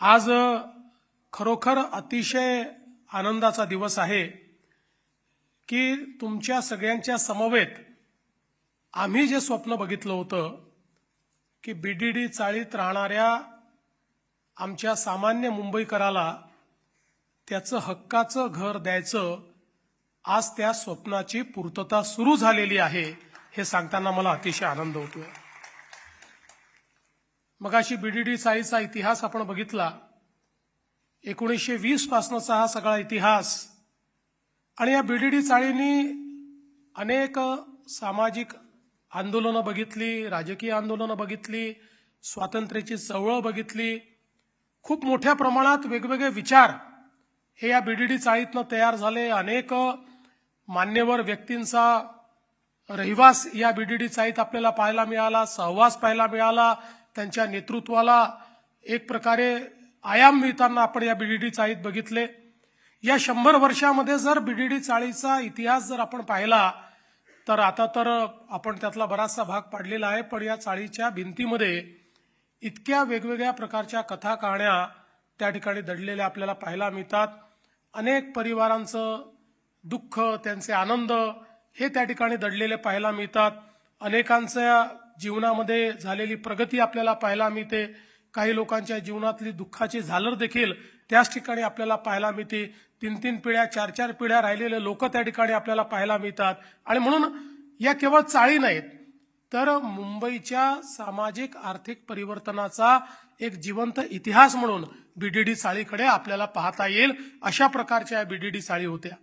आज खरोखर अतिशय आनंदाचा दिवस आहे की तुमच्या सगळ्यांच्या समवेत आम्ही जे स्वप्न बघितलं होतं की बीडीडी चाळीत राहणाऱ्या आमच्या सामान्य मुंबईकराला त्याचं हक्काचं घर द्यायचं आज त्या स्वप्नाची पूर्तता सुरू झालेली आहे हे सांगताना मला अतिशय आनंद होतोय. मगाशी बीडीडी चाळीचा इतिहास आपण बघितला. एकोणीसशे वीस पासनचा हा सगळा इतिहास. आणि या बीडीडी चाळीनी अनेक सामाजिक आंदोलनं बघितली राजकीय आंदोलनं बघितली स्वातंत्र्याची चळवळ बघितली. खूप मोठ्या प्रमाणात वेगवेगळे विचार हे या बीडीडी चाळीतनं तयार झाले. अनेक मान्यवर व्यक्तींचा रहिवास या बीडीडी चाळीत आपल्याला पाहायला मिळाला सहवास पाहायला मिळाला. त्यांच्या नेतृत्वाला एक प्रकारे आयाम मिळताना आपण या बीडीडी चाळीत बघितले. या शंभर वर्षामध्ये जर बीडीडी चाळीचा इतिहास जर आपण पाहिला तर आता तर आपण त्यातला बराचसा भाग पाडलेला आहे पण या चाळीच्या भिंतीमध्ये इतक्या वेगवेगळ्या प्रकारच्या कथा कहाण्या त्या ठिकाणी दडलेल्या आपल्याला पाहायला मिळतात. अनेक परिवारांचं दुःख त्यांचे आनंद हे त्या ठिकाणी दडलेले पाहायला मिळतात. अनेकांच्या जीवनामध्ये झालेली प्रगती आपल्याला पाहायला मिळते. काही लोकांच्या जीवनातली दुःखाची झालर देखील त्याच ठिकाणी आपल्याला पाहायला मिळते. तीन तीन पिढ्या चार चार पिढ्या राहिलेले लोक त्या ठिकाणी आपल्याला पाहायला मिळतात. आणि म्हणून या केवळ चाळी नाहीत तर मुंबईच्या सामाजिक आर्थिक परिवर्तनाचा एक जिवंत इतिहास म्हणून बीडीडी चाळीकडे आपल्याला पाहता येईल. अशा प्रकारच्या बीडीडी चाळी होत्या.